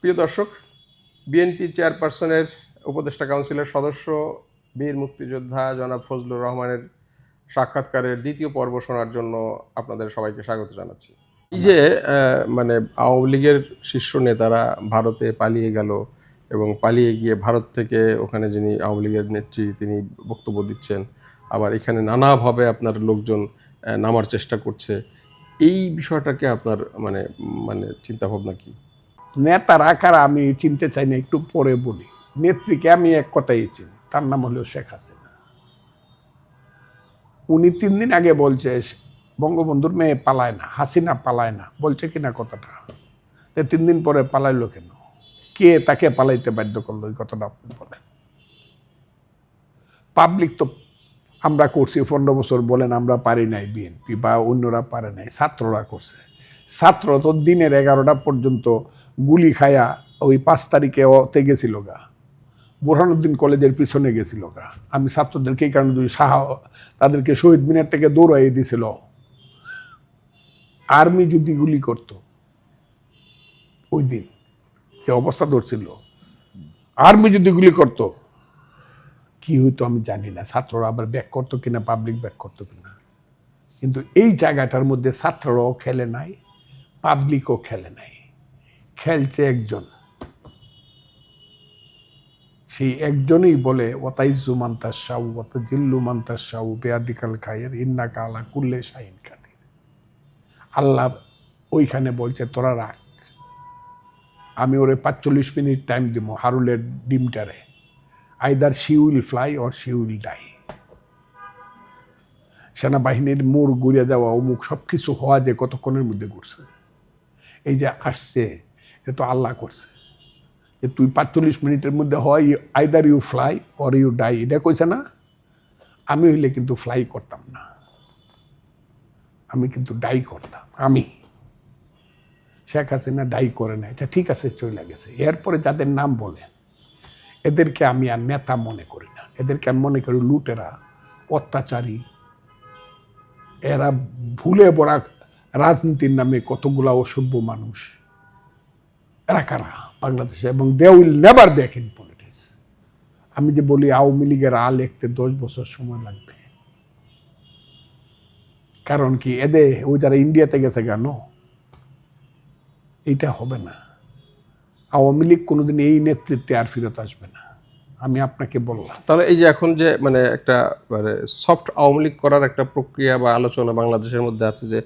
প্রিয় দর্শক, বিএনপি চেয়ারপারসনের উপদেষ্টা কাউন্সিলের সদস্য, বীর মুক্তিযোদ্ধা জনাব ফজলুর রহমানের সাক্ষাৎকারের দ্বিতীয় পর্ব শোনার জন্য আপনাদের সবাইকে স্বাগত জানাচ্ছি। এই যে মানে আওয়ামী লীগের শীর্ষ নেতারা ভারতে পালিয়ে গেল এবং পালিয়ে গিয়ে ভারত থেকে ওখানে যিনি আওয়ামী লীগের নেত্রী তিনি বক্তব্য দিচ্ছেন, আবার এখানে নানাভাবে আপনার লোকজন নামার চেষ্টা করছে, এই বিষয়টাকে আপনার মানে মানে চিন্তাভাবনা কি? নেতারা কারা আমি চিনতে চাই না, একটু পরে বলি। নেত্রীকে আমি এক কথাই চিনি, তার নাম হলো শেখ হাসিনা। উনি তিন দিন আগে বলছে, বঙ্গবন্ধুর মেয়ে পালায় না, হাসিনা পালায় না, বলছে কিনা কথাটা? তিন দিন পরে পালাইলো কেন? কে তাকে পালাইতে বাধ্য করল? এই কথাটা আপনি বলেন। পাবলিক তো আমরা করছি, পনেরো বছর বলেন, আমরা পারি নাই বিএনপি বা অন্যরা পারে নাই, ছাত্ররা করছে। ছাত্র তো দিনের এগারোটা পর্যন্ত গুলি খায়া ওই পাঁচ তারিখে ওতে গেছিল গা। বোরহানুদ্দিন কলেজের পিছনে গেছিল গা। আমি ছাত্রদেরকে এই কারণে দুই সাহা তাদেরকে শহীদ মিনার থেকে দৌড়াই দিছিল। আর্মি যদি গুলি করতো, ওই দিন যে অবস্থা ধরছিল, আর্মি যদি গুলি করতো, কি হইতো আমি জানি না। ছাত্ররা আবার ব্যাক করতো কিনা পাবলিক ব্যাক করতো কিনা। কিন্তু এই জায়গাটার মধ্যে ছাত্ররাও খেলে নাই। পাবলিকও খেলে নাই। খেলছে একজন। সেই একজনই বলে ওতাইজু মান্তার সাউ অত জিল্লু মান্তার সাউ বেয়াদিকাল খায়ের ইন্না কালা কুল্লে শাহিন খাতির আল্লাহ ওইখানে বলছে, তোরা রাখ। আমি ওরে পাঁচচল্লিশ মিনিট টাইম দিব হারুলের ডিমটারে। Either she will fly or she will die. সেনাবাহিনীর মোড় ঘুরে যাওয়া, অমুক সব কিছু হওয়া যে কতক্ষণের মধ্যে ঘুরছে। এই যে আসছে, এটা তো আল্লাহ করছে। যে তুই পাঁচচল্লিশ মিনিটের মধ্যে হয় either you fly or you die এটা কইছে না, আমি হইলে কিন্তু ফ্লাই করতাম না। আমি কিন্তু ডাই করতাম, আমি। শেখ হাসিনা ডাই করে না এটা ঠিক আছে চলে গেছে। এরপরে যাদের নাম বলেন এদেরকে আমি আর নেতা মনে করি না। এদেরকে আমি মনে করি লুটেরা, অত্যাচারী। এরা ভুলে বড়া রাজনীতির নামে কতগুলা অসভ্য মানুষ, এরা কারা? বাংলাদেশে। এবং they will never back in politics আমি যে বলি, আওয়ামী লীগের আ লিখতে দশ বছর সময় লাগবে। কারণ কি, এদে ও যারা ইন্ডিয়াতে গেছে কেন? এইটা হবে না। আওয়ামী লীগ কোনোদিন এই নেতৃত্বে আর ফেরত আসবে না। আমি আপনাকে বললাম। তাহলে এই যে এখন যে মানে একটা মানে সফট আওয়ামী লীগ করার একটা প্রক্রিয়া বা আলোচনা বাংলাদেশের মধ্যে আছে যে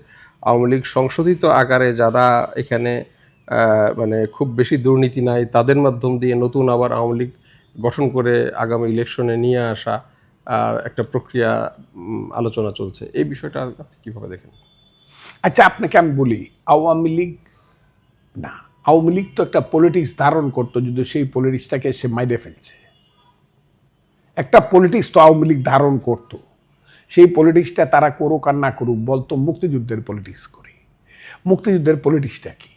আওয়ামী লীগ সংশোধিত আকারে যারা এখানে মানে খুব বেশি দুর্নীতি নাই, তাদের মাধ্যম দিয়ে নতুন আবার আওয়ামী লীগ গঠন করে আগামী ইলেকশনে নিয়ে আসা, আর একটা প্রক্রিয়া আলোচনা চলছে। এই বিষয়টা আপনি কীভাবে দেখেন? আচ্ছা আপনাকে আমি বলি, আওয়ামী লীগ না, আওয়ামী লীগ তো একটা পলিটিক্স ধারণ করতো যদি সেই পলিটিক্সটাকে সে মাইরে ফেলছে। একটা পলিটিক্স তো আওয়ামী লীগ ধারণ করতো। সেই পলিটিক্সটা তারা করুক আর না করুক, বলতো মুক্তিযুদ্ধের পলিটিক্স করি। মুক্তিযুদ্ধের পলিটিক্সটা কি?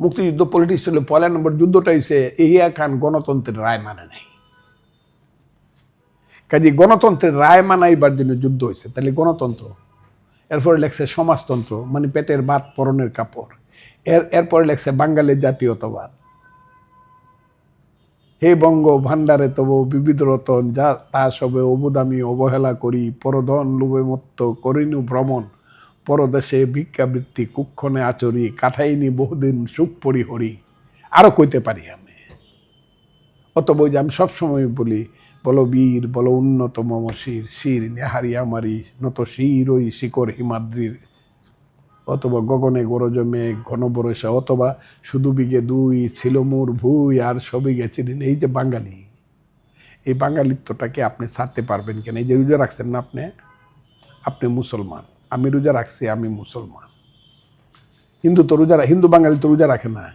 মুক্তিযুদ্ধ পলিটিক্স হলো পয়লা নম্বর যুদ্ধটা হয়েছে ইহিয়া খান গণতন্ত্রের রায় মানে নাই। কাজে গণতন্ত্রের রায় মানাইবার জন্য যুদ্ধ হয়েছে তাহলে গণতন্ত্র, এরপরে লেখছে সমাজতন্ত্র মানে পেটের ভাত, পরনের কাপড়, এর, এরপরে লেখছে বাঙালির জাতীয়তাবাদ। হে বঙ্গ ভাণ্ডারে তব বিবিধ রতন, যা তা সবে অবদামি অবহেলা করি, পরধন লোভে মত্ত করিনু ভ্রমণ। পরদেশে ভিক্ষাবৃত্তি কুক্ষণে আচরি কাঠাইনি বহুদিন সুখ পরিহরি। আরও কইতে পারি আমি। অত বই যে আমি সবসময় বলি, বলো বীর, বলো উন্নত মম শির শির নেহারি আমারি, নত শির ওই শিকর হিমাদ্রির। অথবা গগনে গরজ মেঘ ঘন বরসা অথবা শুধু বিঘে দুই ছিল মোর ভুই আর সবই গেছিলেন এই যে বাঙালি। এই বাঙালিত্বটাকে আপনি ছাড়তে পারবেন কেন? এই যে রোজা রাখছেন না আপনি? আপনি মুসলমান। আমি রোজা রাখছি আমি মুসলমান। হিন্দু তো রোজা হিন্দু বাঙালি তো রোজা রাখে না।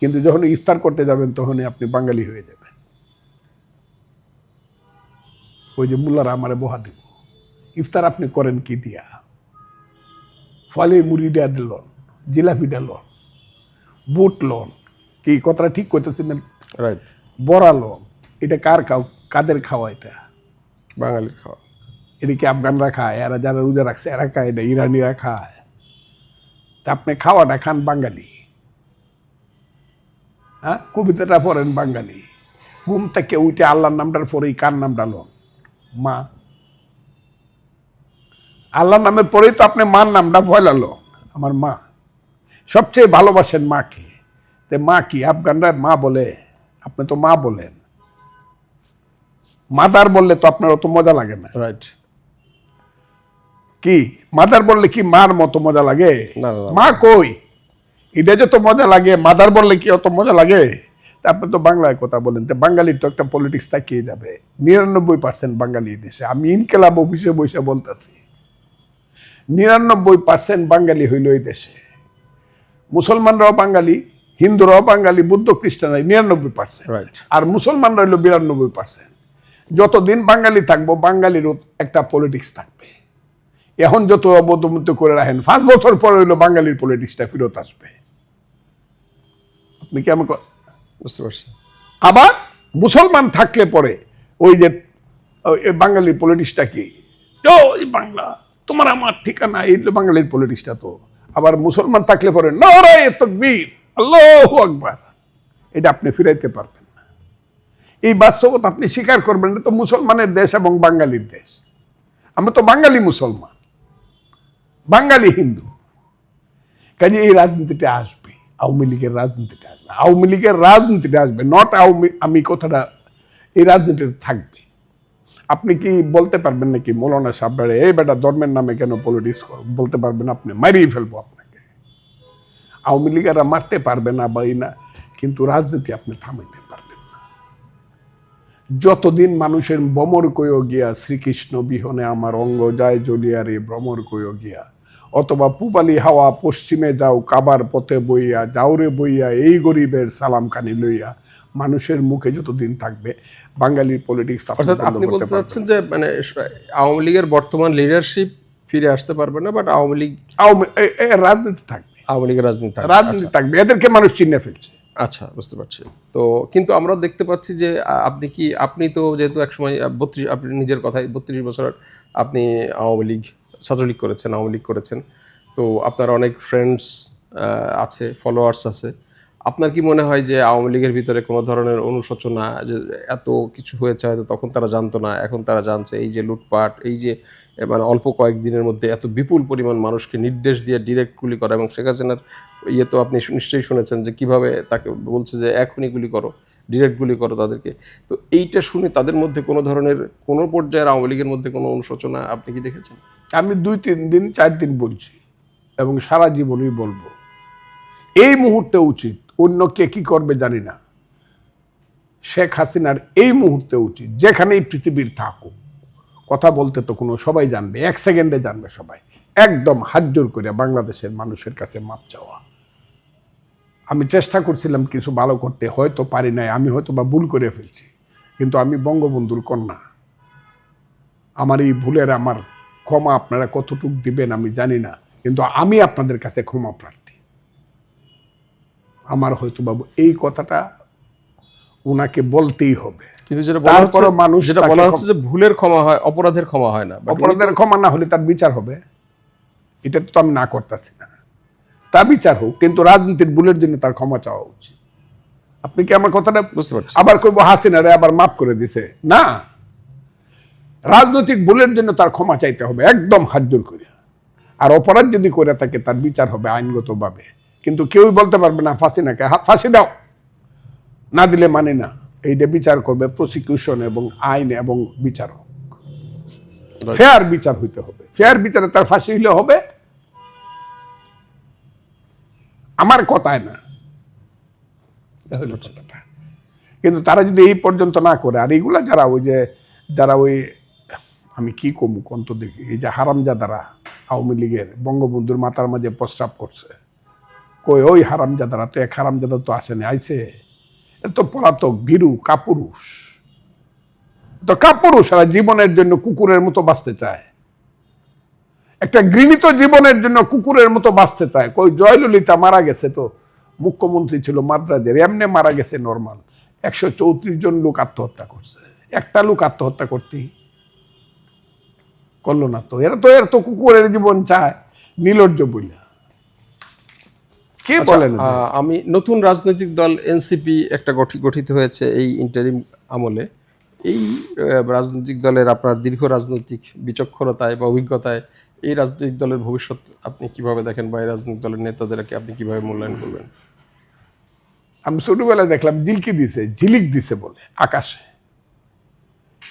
কিন্তু যখন ইফতার করতে যাবেন তখনই আপনি বাঙালি হয়ে যাবেন। ওই যে মুল্লারা আমারে বহা দিব। ইফতার আপনি করেন কি দিয়া? ফলে মুড়িটা লন জিলাপিটা লন বুট লন। কি কথাটা ঠিক করতেছেন রাইট বড়া লন এটা কার খাও কাদের খাওয়া এটা? বাঙালির খাওয়া। এটা কি আফগানরা খায়? এরা যারা রোজা রাখছে এরা খায় এটা ইরানিরা খায়? তা আপনি খাওয়াটা খান বাঙালি। হ্যাঁ? কবিতাটা পড়েন বাঙালি। ঘুম থেকে উঠে আল্লাহর নামটার পরেই কার নামটা লোন? মা। আল্লাহর নামের পরেই তো আপনি মার নামটা ফয়লালো আমার মা। সবচেয়ে ভালোবাসেন মাকে। তে মা কি? আফগানরা মা বলে। আপনি তো মা বলেন। মাদার বললে তো আপনার অত মজা লাগে না। রাইট কি? মাদার বললে কি মার মতো মজা লাগে। মা কই? এটা যত মজা লাগে মাদার বললে কি অত মজা লাগে? আপনি তো বাংলায় কথা বলেন। তো বাঙালির তো একটা পলিটিক্স তাকিয়ে যাবে। নিরানব্বই পার্সেন্ট বাঙালি দেশে। আমি ইনকেলাব অফিসে বসে বলতেছি। নিরানব্বই পার্সেন্ট বাঙালি হইল এই দেশে। মুসলমানরাও বাঙালি হিন্দুরাও বাঙালি বুদ্ধ খ্রিস্টানরাই নিরানব্বই পার্সেন্ট আর মুসলমানরা হইল বিরানব্বই পার্সেন্ট যতদিন বাঙালি থাকব বাঙালির একটা পলিটিক্স থাকবে। এখন যত অবদমিত করে রাখেন পাঁচ বছর পরে হইল বাঙালির পলিটিক্সটা ফেরত আসবে। আপনি কি আমাকে বুঝতে পারছি। আবার মুসলমান থাকলে পরে ওই যে বাঙালির পলিটিক্সটা কি? তো বাংলা। তোমার আমার ঠিকানা, এই বাঙালির পলিটিক্সটা তো। আবার মুসলমান থাকলে পরে নরাই তকবীর, আল্লাহ আকবার। এটা আপনি ফিরাইতে পারবেন না। এই বাস্তবতা আপনি স্বীকার করবেন না তো মুসলমানের দেশ এবং বাঙালির দেশ। আমরা তো বাঙালি মুসলমান, বাঙালি হিন্দু। কাজে এই রাজনীতিটা আসবে, আওয়ামী লীগের রাজনীতিটা আসবে, আওয়ামী লীগের রাজনীতিটা আসবে নট আওয়ামী, আমি কথাটা, এই রাজনীতিটা থাকবে। আপনি কি বলতে পারবেন নাকি? মৌলানা সাবরারে এই বেটা ধর্মের নামে কেন পলিটিক্স বলতে পারবেন আপনি, মারিয়ে ফেলব আপনাকে। আওয়ামী লীগেরা মারতে পারবে না বা না, কিন্তু রাজনীতি আপনি থামাইতে পারবেন না। যতদিন মানুষের বমর কইও গিয়া শ্রীকৃষ্ণ বিহনে আমার অঙ্গ যায় জ্বলিয়া রে ভ্রমর কইও গিয়া, অথবা পুবালি হাওয়া পশ্চিমে যাও, কাবার পথে বইয়া, যাওরে বইয়া, এই গরিবের সালাম কানি লইয়া মানুষের মুখে যতদিন থাকবে বাঙালির পলিটিক্স অর্থাৎ আপনি বলতে চাচ্ছেন যে মানে আওয়ামী লীগের বর্তমান লিডারশিপ ফিরে আসতে পারবে না বাট আওয়ামী লীগ আওয়ামী রাজনীতি থাকবে। আওয়ামী লীগের রাজনীতি থাকবে। রাজনীতি থাকবে এদেরকে মানুষ চিনে ফেলছে। আচ্ছা বুঝতে পারছি। তো কিন্তু আমরা দেখতে পাচ্ছি যে আপনি কি আপনি তো যেহেতু একসময় বত্রিশ আপনি নিজের কথাই বত্রিশ বছর আপনি আওয়ামী লীগ ছাত্রলীগ করেছেন আওয়ামী লীগ করেছেন। তো আপনার অনেক ফ্রেন্ডস আছে ফলোয়ার্স আছে। আপনার কি মনে হয় যে আওয়ামী লীগের ভিতরে কোনো ধরনের অনুশোচনা যে এত কিছু হয়েছে হয়তো তখন তারা জানতো না, এখন তারা জানছে এই যে লুটপাট, এই যে মানে অল্প কয়েকদিনের মধ্যে এত বিপুল পরিমাণ মানুষকে নির্দেশ দিয়ে ডিরেক্ট গুলি করা এবং শেখ হাসিনার ইয়ে তো আপনি নিশ্চয়ই শুনেছেন যে কীভাবে তাকে বলছে যে এখনই গুলি করো ডিরেক্ট গুলি করো তাদেরকে। তো এইটা শুনে তাদের মধ্যে কোনো ধরনের, কোনো পর্যায়ের আওয়ামী লীগের মধ্যে কোনো অনুশোচনা আপনি কি দেখেছেন? আমি দুই, তিন দিন, চার দিন বলছি এবং সারা জীবনই বলব। এই মুহূর্তে উচিত অন্য কে কি করবে জানি না। শেখ হাসিনার এই মুহূর্তে উচিত, যেখানেই পৃথিবীর থাকুক। কথা বলতে তো কোনো, সবাই জানবে, এক সেকেন্ডে জানবে সবাই। একদম হাজ্জোর করে বাংলাদেশের মানুষের কাছে মাপ চাওয়া। আমি চেষ্টা করছিলাম কিছু ভালো করতে, হয়তো পারি নাই, আমি হয়তো বা ভুল করে ফেলছি। কিন্তু আমি বঙ্গবন্ধুর কন্যা। আমার এই ভুলের আমার ক্ষমা আপনারা কতটুক দিবেন আমি জানি না, কিন্তু আমি আপনাদের কাছে ক্ষমা প্রার্থী। আমার হয়তো বাবু এই কথাটা ওনাকে বলতেই হবে। কিন্তু যেটা বলা হচ্ছে মানুষ যেটা বলা হচ্ছে যে ভুলের ক্ষমা হয় অপরাধের ক্ষমা হয় না। অপরাধের ক্ষমা না হলে তার বিচার হবে। এটা তো আমি না করতেছি না। তা বিচার হোক কিন্তু রাজনীতির ভুলের জন্য তার ক্ষমা চাওয়া উচিত। আপনি কি আমার কথাটা বুঝতে পারছি। আবার কইব হাসিনারে আবার মাফ করে দিছে? না। রাজনৈতিক ভুলের জন্য তার ক্ষমা চাইতে হবে একদম হাজ্জুর করে আর অপরাধ যদি করে থাকে তার বিচার হবে আইনগতভাবে। কিন্তু কেউই বলতে পারবে না ফাঁসি নাকে? ফাঁসি দাও। না দিলে মানে না। এইটা বিচার করবে প্রসিকিউশন এবং আইন এবং বিচারক। ফেয়ার বিচার হইতে হবে। ফেয়ার বিচারে তার ফাঁসি হইলে হবে। আমার কথায় না। কথাটা। কিন্তু তারা যদি এই পর্যন্ত না করে আর এইগুলা যারা ওই যে যারা ওই আমি কি কমু কন্ত দেখি এই যে হারামজাদারা আওয়ামী লীগের বঙ্গবন্ধুর মাথার মাঝে প্রস্রাব করছে। কই, ওই হারামজাদারা তো এক হারামজাদা তো আসেনি, আইছে? এ তো পলাতক, ভীরু, কাপুরুষ। তো কাপুরুষ এরা জীবনের জন্য কুকুরের মতো বাঁচতে চায়। একটা ঘৃণিত জীবনের জন্য কুকুরের মতো বাঁচতে চায়। কই, জয়ললিতা মারা গেছে তো, মুখ্যমন্ত্রী ছিল মাদ্রাজের, এমনি মারা গেছে নর্মাল একশো চৌত্রিশ জন লোক আত্মহত্যা করছে। একটা লোক আত্মহত্যা করতেই করল না তো। এরা তো, এর তো কুকুরের জীবন চায় নীলর্য বইলা। কে আচ্ছা, বলেন? আমি নতুন রাজনৈতিক দল এনসিপি একটা গঠি- গঠিত হয়েছে এই ইন্টারিম আমলে। এই রাজনৈতিক দলের আপনার দীর্ঘ রাজনৈতিক বিচক্ষণতায় বা অভিজ্ঞতায় এই রাজনৈতিক দলের ভবিষ্যৎ আপনি কীভাবে দেখেন বা এই রাজনৈতিক দলের নেতাদেরকে আপনি কীভাবে মূল্যায়ন করবেন? আমি ছোটবেলায় দেখলাম জিলকি দিছে ঝিলিক দিছে বলে আকাশে।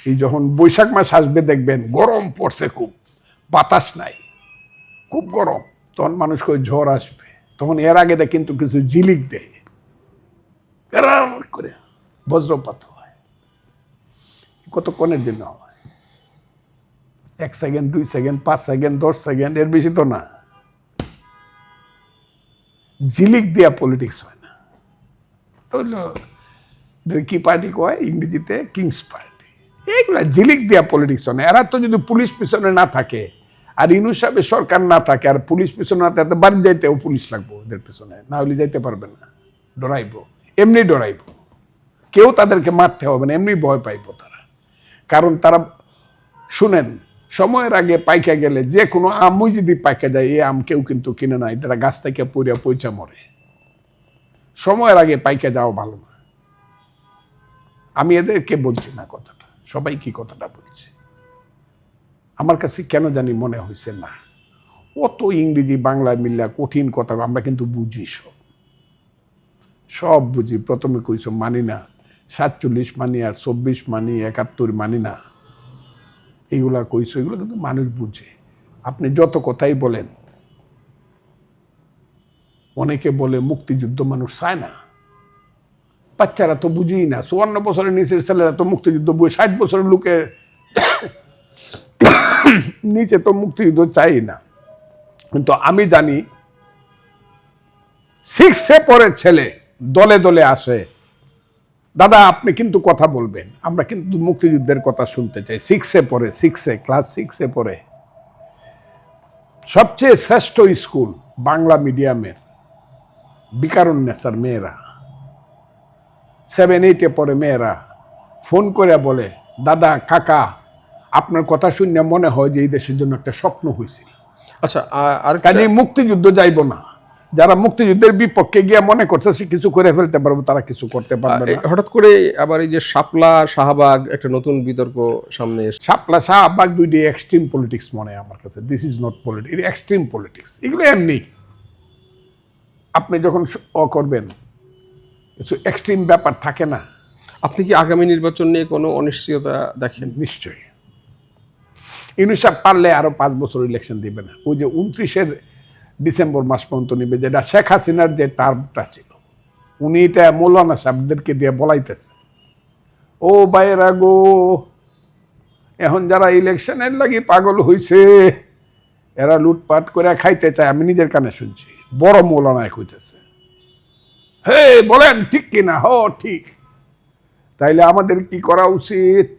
এই যখন বৈশাখ মাস আসবে দেখবেন গরম পড়ছে খুব বাতাস নাই খুব গরম। তখন মানুষ কই ঝড় আসবে। তখন এর আগে দেখ কিন্তু কিছু ঝিলিক দেয় করে বজ্রপাত হয়। কতক্ষণের জন্য হয়? এক সেকেন্ড, দুই সেকেন্ড, পাঁচ সেকেন্ড, দশ সেকেন্ড, এর বেশি তো না। ঝিলিক দেয়া পলিটিক্স হয় না। কি পার্টি কয়? ইংরেজিতে কিংস পার্টি এগুলা ঝিলিক দেওয়া পলিটিক্স হয় না। এরা তো যদি পুলিশ পিছনে না থাকে আর ইনু সাহেবের সরকার না থাকে, আর পুলিশ পিছনে না থাকে বাড়ি যাইতেও পুলিশ লাগবো ওদের পিছনে। না হলে যাইতে পারবে না। ডরাইবো। এমনি ডরাইবো। কেউ তাদেরকে মারতে হবে না, এমনি ভয় পাইব তারা। কারণ তারা, শুনেন, সময়ের আগে পাইকা গেলে যে কোনো আমই যদি পাইকা যায় এই আম কেউ কিন্তু কিনে না, এটা গাছ থেকে পইরা পয়সা মরে। সময়ের আগে পাইকা যাওয়া ভালো না। আমি এদেরকে বলছি না কথাটা, সবাই কি কথাটা বলছে? আমার কাছে কেন জানি মনে হয়েছে না। অত ইংরেজি, বাংলা মিল্লা কঠিন কথা, আমরা কিন্তু বুঝি সব। সব বুঝি, প্রথমে কইছো মানি না, সাতচল্লিশ মানি আর চব্বিশ মানি, একাত্তর মানি না। এইগুলা কইছো, এগুলো কিন্তু মানুষ বুঝে। আপনি যত কথাই বলেন, অনেকে বলে মুক্তিযুদ্ধ মানুষ চায় না। বাচ্চারা তো বুঝেই না, চুয়ান্ন বছরের নিচের ছেলেরা তো মুক্তিযুদ্ধ বই, ষাট বছরের লোকে নিচে তো মুক্তিযুদ্ধ চাই না। কিন্তু আমি জানি সিক্সে পরে ছেলে, দলে দলে আসে। দাদা, আপনি কিন্তু কথা বলবেন, আমরা কিন্তু মুক্তিযুদ্ধের কথা শুনতে চাই। সিক্সে পড়ে সিক্সে ক্লাস সিক্সে পড়ে সবচেয়ে শ্রেষ্ঠ স্কুল বাংলা মিডিয়ামের বিকারণ নেশার মেয়েরা সেভেন এইটে পড়ে মেয়েরা। ফোন করে বলে, দাদা, কাকা আপনার কথা শুনে মনে হয় যে এই দেশের জন্য একটা স্বপ্ন হয়েছিল। আচ্ছা আর কাজে মুক্তিযুদ্ধ যাইব না। যারা মুক্তিযুদ্ধের বিপক্ষে গিয়ে মনে করছে সে কিছু করে ফেলতে পারব তারা কিছু করতে পারবে হঠাৎ করে আবার এই যে শাপলা শাহবাগ একটা নতুন বিতর্ক সামনে এসে শাপলা শাহবাগ দুইটি এক্সট্রিম পলিটিক্স মনে হয় আমার কাছে। This is not politics extreme politics এগুলো এমনি। আপনি যখন অ করবেন কিছু এক্সট্রিম ব্যাপার থাকে না। আপনি কি আগামী নির্বাচন নিয়ে কোনো অনিশ্চয়তা দেখেন? নিশ্চয়ই। ইউনিসেফ পারলে আরও পাঁচ বছর ইলেকশন দিবে না। ওই যে উনত্রিশের ডিসেম্বর মাস পর্যন্ত নিবে, যেটা শেখ হাসিনার যে টার্মটা ছিল। উনি এটা মৌলানা সাহেবদেরকে দিয়ে বলাইতেছে। ও বাইরা গো, এখন যারা ইলেকশনের লাগি পাগল হইছে, এরা লুটপাট করে খাইতে চায়, আমি নিজের কানে শুনছি। বড় মৌলানায় কইতেছে হে বলেন, ঠিক কিনা? হ, ঠিক। তাইলে আমাদের কি করা উচিত?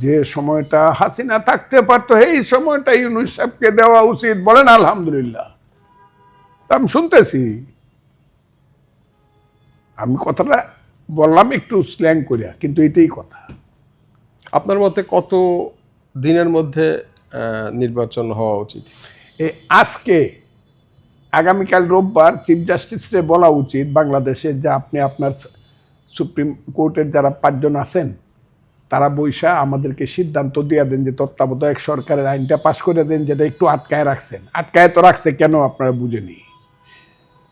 যে সময়টা হাসিনা থাকতে পারতো এই সময়টা ইউনুস সাহেবকে দেওয়া উচিত বলেন আলহামদুলিল্লাহ। তা আমি শুনতেছি। আমি কথাটা বললাম একটু স্ল্যাং করিয়া কিন্তু এটাই কথা। আপনার মতে কত দিনের মধ্যে নির্বাচন হওয়া উচিত? আজকে আগামীকাল রোববার চিফ জাস্টিসরে বলা উচিত বাংলাদেশের যে আপনি আপনার সুপ্রিম কোর্টের যারা পাঁচজন আছেন তারা বৈশা আমাদেরকে সিদ্ধান্ত দিয়ে দেন যে তত্ত্বাবধায়ক সরকারের আইনটা পাশ করে দেন, যেটা একটু আটকায় রাখছেন। আটকায় তো রাখছে, কেন আপনারা বুঝেনি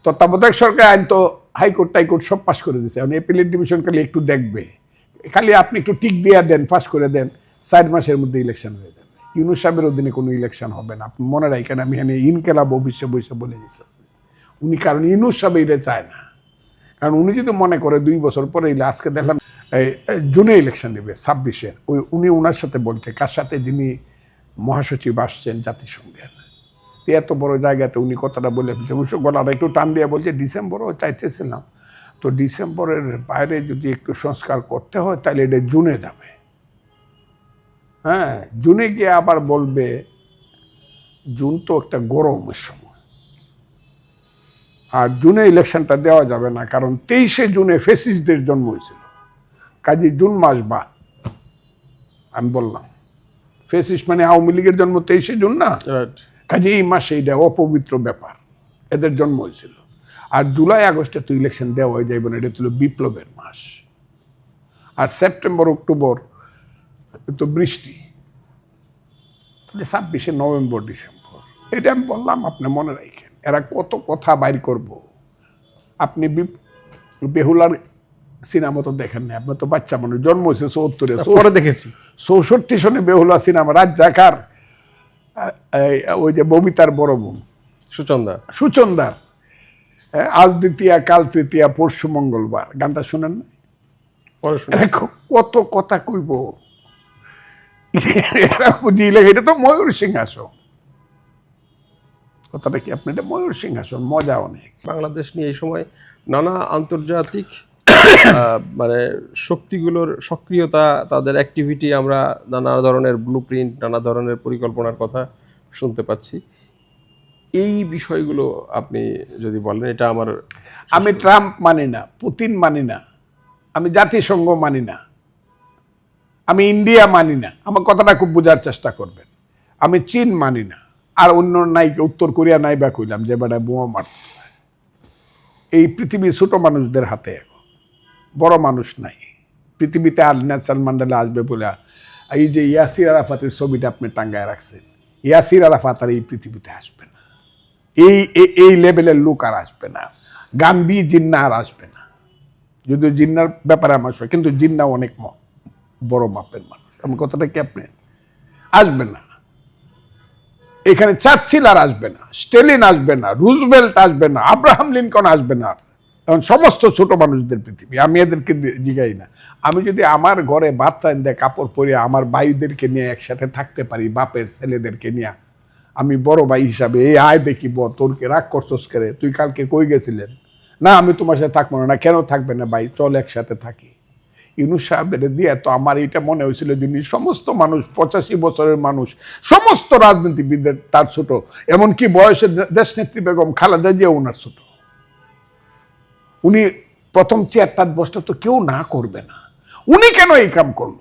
তত্ত্বাবধায়ক সরকার আইন তো হাইকোর্ট, টাইকোর্ট সব পাশ করে দিয়েছে। এখন এপিলেট ডিভিশন খালি একটু দেখবে। খালি আপনি একটু টিক দিয়ে দেন, পাশ করে দেন, চার মাসের মধ্যে ইলেকশন হয়ে যাবে। ইউনুস সাহেবের অধীনে কোনো ইলেকশন হবে না। আপনি মনে রাখেন, আমি এখানে ইনকেলাব অফিসে বসে বলে দিতেছি। উনি কারণ ইউনুস সাহেব এটা চায় না। কারণ উনি যদি মনে করে দুই বছর পরে আজকে দেখলাম জুনে ইলেকশন দেবে ছাব্বিশের ওই উনি ওনার সাথে বলছে, কার সাথে যিনি মহাসচিব আসছেন জাতিসংঘের। এত বড় জায়গাতে উনি কথাটা বলে ফেলছে। অবশ্য গলাটা একটু টান দিয়ে বলছে, ডিসেম্বরও চাইতেছিলাম। তো ডিসেম্বরের বাইরে যদি একটু সংস্কার করতে হয়, তাহলে এটা জুনে যাবে। হ্যাঁ জুনে গিয়ে আবার বলবে, জুন তো একটা গরমের সময়। আর জুনে ইলেকশনটা দেওয়া যাবে না, কারণ তেইশে জুনে ফেসিসদের জন্ম হয়েছিল। কাজে জুন মাস বাদ আমি বললাম। ফেসিস মানে আওয়ামী লীগের জন্ম তেইশে জুন না? কাজে এই মাসে এটা অপবিত্র ব্যাপার এদের জন্ম হয়েছিল। আর জুলাই আগস্টে তো ইলেকশন দেওয়া হয়ে যাইব না এটা ছিল বিপ্লবের মাস। আর সেপ্টেম্বর অক্টোবর তো বৃষ্টি। তাহলে ছাব্বিশে নভেম্বর ডিসেম্বর। এটা আমি বললাম আপনি মনে রাখেন এরা কত কথা বাইর করব। আপনি বেহুলার সিনেমা তো দেখেন না আপনার তো বাচ্চা মানুষ জন্ম হয়েছে চৌত্তরে। পরে দেখেছি। চৌষট্টি সনে বেহুলা সিনেমা রাজ্জাকার ওই যে ববিতার বড় বোন। সুচন্দা। সুচন্দার। হ্যাঁ, আজ দ্বিতীয়া কাল তৃতীয়া পরশু মঙ্গলবার। গানটা শুনেন না কত কথা কইব। বুঝিলে এটা তো ময়ূর সিংহাসন। কথাটা কি আপনি এটা ময়ূর সিংহাসন মজা অনেক। বাংলাদেশ নিয়ে এই সময় নানা আন্তর্জাতিক মানে শক্তিগুলোর সক্রিয়তা, তাদের অ্যাক্টিভিটি আমরা নানা ধরনের ব্লু প্রিন্ট নানা ধরনের পরিকল্পনার কথা শুনতে পাচ্ছি। এই বিষয়গুলো আপনি যদি বলেন, এটা আমার আমি ট্রাম্প মানি না, পুতিন মানি না, আমি জাতিসংঘ মানি না, আমি ইন্ডিয়া মানি না, আমার কথাটা খুব বোঝার চেষ্টা করবেন। আমি চীন মানি না, আর অন্য নাই, উত্তর কোরিয়া নাই বা কইলাম যে বেটা বোমা মারতেছে। এই পৃথিবী ছোট মানুষদের হাতে বড় মানুষ নাই। পৃথিবীতে আর নেলসন ম্যান্ডেলা আসবে বলে এই যে ইয়াসির আরাফাতের ছবিটা আপনি টাঙ্গায় রাখছেন, ইয়াসির আরাফাত আর এই পৃথিবীতে আসবে না। এই, এই- লেভেলের লোক আর আসবে না। গান্ধী জিন্না আর আসবে না। যদিও জিন্নার ব্যাপারে আমার সঙ্গে কিন্তু জিন্না অনেক বড় মাপের মানুষ। আমি কথাটা কি আপনি? আসবে না। এখানে চার্চিল আর আসবে না, স্টেলিন আসবে না রুজবেল্ট আসবে না, আব্রাহাম লিনকন আসবে না। এখন সমস্ত ছোট মানুষদের পৃথিবী, আমি এদেরকে জিগাই না। আমি যদি আমার ঘরে ভাত রান্ধে কাপড় পরে আমার ভাইদেরকে নিয়ে একসাথে থাকতে পারি, বাপের ছেলেদেরকে নিয়ে, আমি বড় ভাই হিসাবে, এই আয় দেখি দেখিব তোরকে রাগ করছস করে, তুই কালকে কই গেছিলেন? না, আমি তোমার সাথে থাকব না। কেন থাকবে না ভাই? চল একসাথে থাকি। ইউনুস সাহেবের দিয়ে তো আমার এটা মনে হয়েছিল যিনি সমস্ত মানুষ, পঁচাশি বছরের মানুষ, সমস্ত রাজনীতিবিদদের তার ছোট, এমনকি বয়সে দেশনেত্রী বেগম খালেদা জিয়া ওনার ছোট। উনি প্রথম চেয়ার চেয়ারটার বসটা তো কেউ না করবে না। উনি কেন এই কাম করল?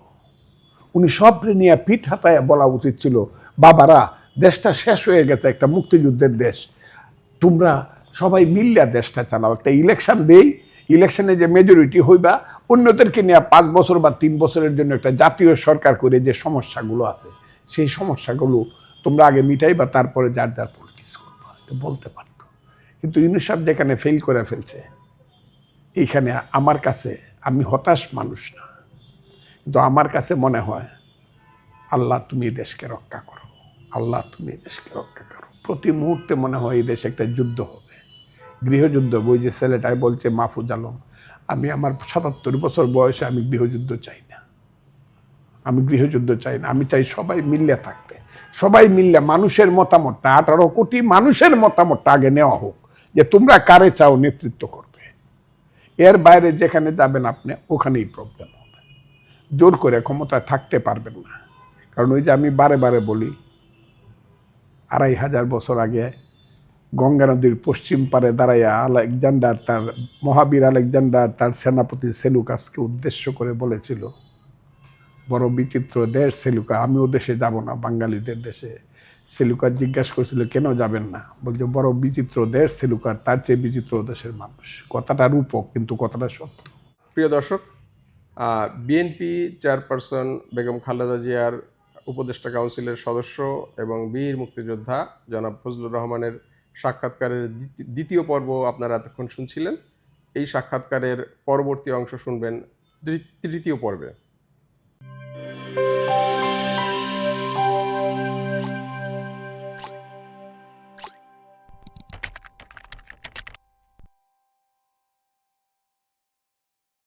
উনি সব নিয়ে পিঠ হাতায় বলা উচিত ছিল, বাবারা, দেশটা শেষ হয়ে গেছে, একটা মুক্তিযুদ্ধের দেশ। তোমরা সবাই মিল্লা দেশটা চালাও, একটা ইলেকশন দেই। ইলেকশনে যে মেজরিটি হইবা, অন্যদেরকে নিয়ে পাঁচ বছর বা তিন বছরের জন্য একটা জাতীয় সরকার করে যে সমস্যাগুলো আছে, সেই সমস্যাগুলো তোমরা আগে মিটাই বা তারপরে যার যার পলিটিক্স করবা। বলতে পারতো। কিন্তু ইউনুস সাহেব যেখানে ফেল করে ফেলছে এইখানে আমার কাছে আমি হতাশ মানুষ না। কিন্তু আমার কাছে মনে হয়, আল্লাহ তুমি দেশকে রক্ষা করো। আল্লাহ তুমি দেশকে রক্ষা করো। প্রতি মুহূর্তে মনে হয় এই দেশে একটা যুদ্ধ হবে। গৃহযুদ্ধ হবে। ওই যে ছেলেটাই বলছে, মাহফুজ আলম, আমি আমার সাতাত্তর বছর বয়সে আমি গৃহযুদ্ধ চাই না। আমি গৃহযুদ্ধ চাই না। আমি চাই সবাই মিললে থাকতে। সবাই মিললে মানুষের মতামতটা, আঠারো কোটি মানুষের মতামতটা আগে নেওয়া হোক। যে তোমরা কারে চাও নেতৃত্ব করবে এর বাইরে যেখানে যাবেন আপনি, ওখানেই প্রবলেম হবে। জোর করে ক্ষমতায় থাকতে পারবেন না। কারণ ওই যে আমি বারে বারে বলি, আড়াই হাজার বছর আগে গঙ্গা নদীর পশ্চিম পারে দাঁড়াইয়া আলেকজান্ডার তার, মহাবীর আলেকজান্ডার তার সেনাপতি সেলুকাসকে উদ্দেশ্য করে বলেছিল, বড় বিচিত্র দেশ সেলুকা, আমিও দেশে যাব না, বাঙালিদের দেশে। সেলুকার জিজ্ঞাসা করেছিল, কেন যাবেন না? বলছে, বড় বিচিত্র দেশ, সেলুকার তার চেয়ে বিচিত্র দেশের মানুষ। কথাটা রূপক, কিন্তু কথাটা সত্য। প্রিয় দর্শক বিএনপি চেয়ারপারসন বেগম খালেদা জিয়ার উপদেষ্টা কাউন্সিলের সদস্য এবং বীর মুক্তিযোদ্ধা জনাব ফজলুর রহমানের সাক্ষাৎকারের দ্বিতি- দ্বিতীয় পর্ব আপনারা এতক্ষণ শুনছিলেন। এই সাক্ষাৎকারের পরবর্তী অংশ শুনবেন তৃতীয় পর্বে।